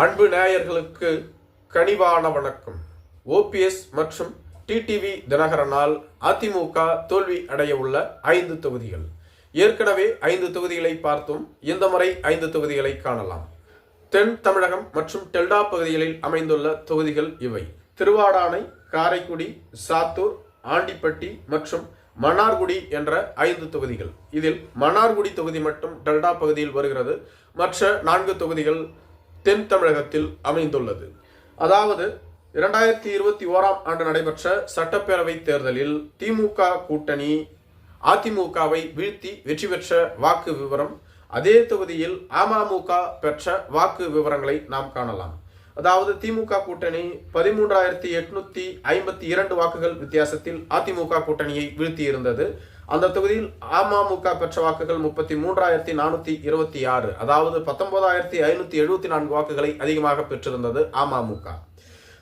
அன்பு நேயர்களுக்கு கனிவான வணக்கம். ஓபிஎஸ் மற்றும் டிடிவி தினகரனால் அதிமுக தோல்வி அடைய உள்ள ஐந்து தொகுதிகள். ஏற்கனவே ஐந்து தொகுதிகளை பார்த்தும் இந்த முறை ஐந்து தொகுதிகளை காணலாம். தென் தமிழகம் மற்றும் டெல்டா பகுதிகளில் அமைந்துள்ள தொகுதிகள் இவை. திருவாடானை காரைக்குடி சாத்தூர் ஆண்டிப்பட்டி மற்றும் மன்னார்குடி என்ற ஐந்து தொகுதிகள். இதில் மன்னார்குடி தொகுதி மட்டும் டெல்டா பகுதியில் வருகிறது. மற்ற நான்கு தொகுதிகள் தென் தமிழகத்தில் அமைந்துள்ளது. அதாவது இரண்டாயிரத்தி இருபத்தி ஓராம் ஆண்டு நடைபெற்ற சட்டப்பேரவை தேர்தலில் திமுக கூட்டணி அதிமுகவை வீழ்த்தி வெற்றி பெற்ற வாக்கு விவரம் அதே தொகுதியில் அமமுக பெற்ற வாக்கு விவரங்களை நாம் காணலாம். அதாவது திமுக கூட்டணி பதிமூன்றாயிரத்தி எட்நூத்தி ஐம்பத்தி இரண்டு வாக்குகள் வித்தியாசத்தில் அதிமுக கூட்டணியை வீழ்த்தி இருந்தது அந்த தொகுதியில் அமமுக பெற்ற வாக்குகள் முப்பத்தி மூன்றாயிரத்தி நானூற்றி இருபத்தி ஆறு அதாவது பத்தொன்பதாயிரத்தி ஐநூற்றி எழுபத்தி நான்கு வாக்குகளை அதிகமாக பெற்றிருந்தது அமமுக.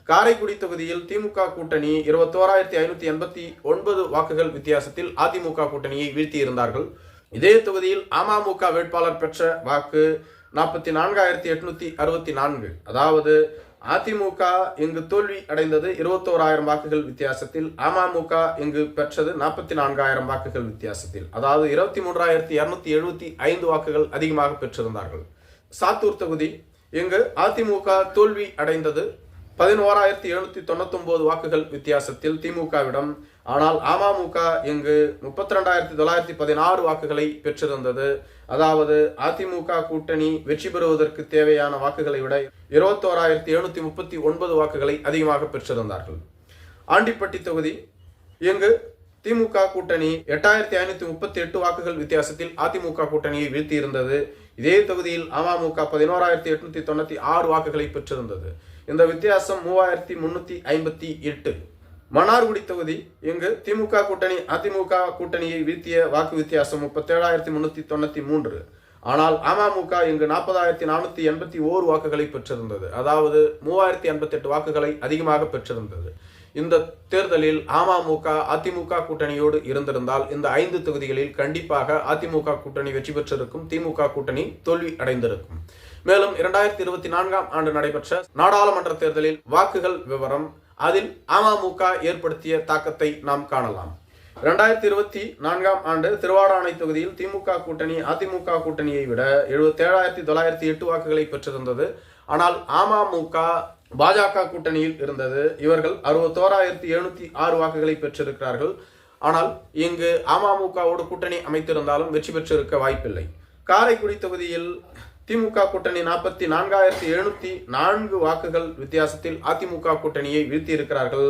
காரைக்குடி தொகுதியில் திமுக கூட்டணி இருபத்தோராயிரத்தி ஐநூத்தி எண்பத்தி ஒன்பது வாக்குகள் வித்தியாசத்தில் அதிமுக கூட்டணியை வீழ்த்தியிருந்தார்கள். இதே தொகுதியில் அமமுக வேட்பாளர் பெற்ற வாக்கு நாற்பத்தி நான்காயிரத்தி எட்நூத்தி அறுபத்தி நான்கு அதாவது அதிமுக இங்கு தோல்வி அடைந்தது இருபத்தோராயிரம் வாக்குகள் வித்தியாசத்தில் அமமுக இங்கு பெற்றது நாற்பத்தி நான்காயிரம் வாக்குகள் வித்தியாசத்தில். அதாவது இருபத்தி மூன்றாயிரத்தி இரநூத்தி எழுபத்தி ஐந்து வாக்குகள் அதிகமாக பெற்றிருந்தார்கள். சாத்தூர் தொகுதி இங்கு அதிமுக தோல்வி அடைந்தது பதினோராயிரத்தி எழுநூத்தி தொண்ணூத்தி ஒன்பது வாக்குகள் வித்தியாசத்தில் திமுகவிடம் ஆனால் அமமுக இங்கு முப்பத்தி ரெண்டாயிரத்தி தொள்ளாயிரத்தி பதினாறு வாக்குகளை பெற்றிருந்தது. அதாவது அதிமுக கூட்டணி வெற்றி பெறுவதற்கு தேவையான வாக்குகளை விட இருபத்தோராயிரத்தி எழுநூத்தி முப்பத்தி ஒன்பது வாக்குகளை அதிகமாக பெற்றிருந்தார்கள். ஆண்டிப்பட்டி தொகுதி இங்கு திமுக கூட்டணி எட்டாயிரத்தி ஐநூத்தி முப்பத்தி எட்டு வாக்குகள் வித்தியாசத்தில் அதிமுக கூட்டணியை வீழ்த்தியிருந்தது. இதே தொகுதியில் அமமுக பதினோராயிரத்தி எட்நூத்தி தொண்ணூத்தி ஆறு வாக்குகளை பெற்றிருந்தது. இந்த வித்தியாசம் மூவாயிரத்தி முன்னூத்தி ஐம்பத்தி எட்டு. மன்னார்குடி தொகுதி இங்கு திமுக கூட்டணி அதிமுக கூட்டணியை வீழ்த்திய வாக்கு வித்தியாசம் முப்பத்தேழாயிரத்தி முன்னூத்தி தொண்ணூத்தி மூன்று. ஆனால் அமமுக இங்கு நாற்பதாயிரத்தி நானூத்தி எண்பத்தி ஓரு வாக்குகளை பெற்றிருந்தது. அதாவது மூவாயிரத்தி எண்பத்தி எட்டு வாக்குகளை அதிகமாக பெற்றிருந்தது. இந்த தேர்தலில் அமமுக அதிமுக கூட்டணியோடு இருந்திருந்தால் இந்த ஐந்து தொகுதிகளில் கண்டிப்பாக அதிமுக கூட்டணி வெற்றி பெற்றிருக்கும் திமுக கூட்டணி தோல்வி அடைந்திருக்கும். மேலும் இரண்டாயிரத்தி இருபத்தி நான்காம் ஆண்டு நடைபெற்ற நாடாளுமன்ற தேர்தலில் வாக்குகள் விவரம் அதில் அமமுக ஏற்படுத்திய தாக்கத்தை நாம் காணலாம். இரண்டாயிரத்தி இருபத்தி நான்காம் ஆண்டு திருவாடானை தொகுதியில் திமுக கூட்டணி அதிமுக கூட்டணியை விட எழுபத்தி ஏழாயிரத்தி தொள்ளாயிரத்தி எட்டு வாக்குகளை பெற்றிருந்தது. ஆனால் அமமுக பாஜக கூட்டணியில் இருந்தது. இவர்கள் அறுபத்தோராயிரத்தி எழுநூத்தி ஆறு வாக்குகளை பெற்றிருக்கிறார்கள். ஆனால் இங்கு அமமுகவோடு கூட்டணி அமைத்திருந்தாலும் வெற்றி பெற்றிருக்க வாய்ப்பில்லை. காரைக்குடி தொகுதியில் திமுக கூட்டணி நாற்பத்தி நான்காயிரத்தி எழுநூத்தி நான்கு வாக்குகள் வித்தியாசத்தில் அதிமுக கூட்டணியை வீழ்த்தி இருக்கிறார்கள்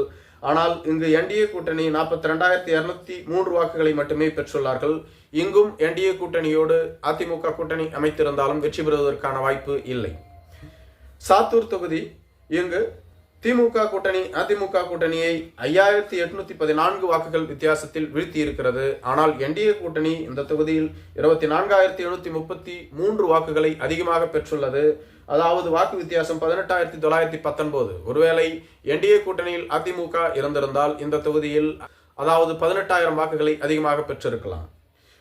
ஆனால் இங்கு என்டிஏ கூட்டணி நாற்பத்தி ரெண்டாயிரத்தி இருநூத்தி மூன்று வாக்குகளை மட்டுமே பெற்றுள்ளார்கள். இங்கும் என்டிஏ கூட்டணியோடு அதிமுக கூட்டணி அமைத்திருந்தாலும் வெற்றி பெறுவதற்கான வாய்ப்பு இல்லை. சாத்தூர் தொகுதி இங்கு திமுக கூட்டணி அதிமுக கூட்டணியை ஐயாயிரத்தி எட்நூத்தி பதினான்கு வாக்குகள் வித்தியாசத்தில் வீழ்த்தி இருக்கிறது ஆனால் என்டிஏ கூட்டணி இந்த தொகுதியில் இருபத்தி நான்காயிரத்தி எழுநூத்தி முப்பத்தி மூன்று வாக்குகளை அதிகமாக பெற்றுள்ளது. அதாவது வாக்கு வித்தியாசம் பதினெட்டாயிரத்தி தொள்ளாயிரத்தி பத்தொன்பது. ஒருவேளை என்டிஏ கூட்டணியில் அதிமுக இருந்திருந்தால் இந்த தொகுதியில் அதாவது பதினெட்டாயிரம் வாக்குகளை அதிகமாக பெற்றிருக்கலாம்.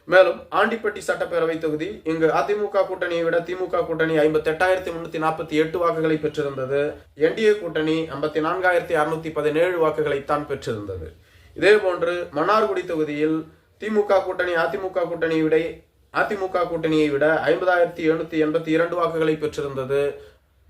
மேலும் ஆண்டிப்பட்டி சட்டப்பேரவை தொகுதி இங்கு அதிமுக கூட்டணியை விட திமுக கூட்டணி ஐம்பத்தி எட்டாயிரத்தி முன்னூத்தி நாற்பத்தி எட்டு வாக்குகளை பெற்றிருந்தது. என்டிஏ கூட்டணி ஐம்பத்தி நான்காயிரத்தி அறுநூத்தி பதினேழு வாக்குகளை தான் பெற்றிருந்தது. இதே போன்று மன்னார்குடி தொகுதியில் திமுக கூட்டணி அதிமுக கூட்டணியை விட அதிமுக கூட்டணியை விட ஐம்பதாயிரத்தி எழுநூத்தி எண்பத்தி இரண்டு வாக்குகளை பெற்றிருந்தது.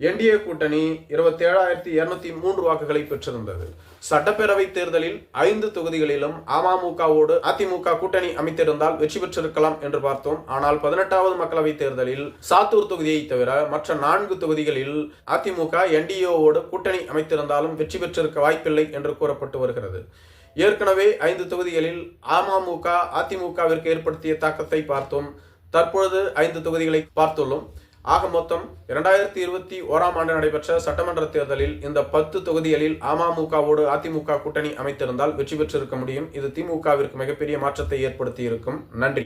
என்டிஏ கூட்டணி இருபத்தி ஏழாயிரத்தி இருநூத்தி மூன்று வாக்குகளை பெற்றிருந்தது. சட்டப்பேரவை தேர்தலில் ஐந்து தொகுதிகளிலும் அமமுகவோடு அதிமுக கூட்டணி அமைத்திருந்தால் வெற்றி பெற்றிருக்கலாம் என்று பார்த்தோம். ஆனால் பதினெட்டாவது மக்களவை தேர்தலில் சாத்தூர் தொகுதியை தவிர மற்ற நான்கு தொகுதிகளில் அதிமுக என்டிஏவோடு கூட்டணி அமைத்திருந்தாலும் வெற்றி பெற்றிருக்க வாய்ப்பில்லை என்று கூறப்பட்டு வருகிறது. ஏற்கனவே ஐந்து தொகுதிகளில் அமமுக அதிமுகவிற்கு ஏற்படுத்திய தாக்கத்தை பார்த்தோம். தற்பொழுது ஐந்து தொகுதிகளை பார்த்துள்ளோம். ஆக மொத்தம் இரண்டாயிரத்தி இருபத்தி ஓராம் ஆண்டு நடைபெற்ற சட்டமன்ற தேர்தலில் இந்த பத்து தொகுதிகளில் அமமுகவோடு அதிமுக கூட்டணி அமைத்திருந்தால் வெற்றி பெற்றிருக்க முடியும். இது திமுகவிற்கு மிகப்பெரிய மாற்றத்தை ஏற்படுத்தி இருக்கும் நன்றி.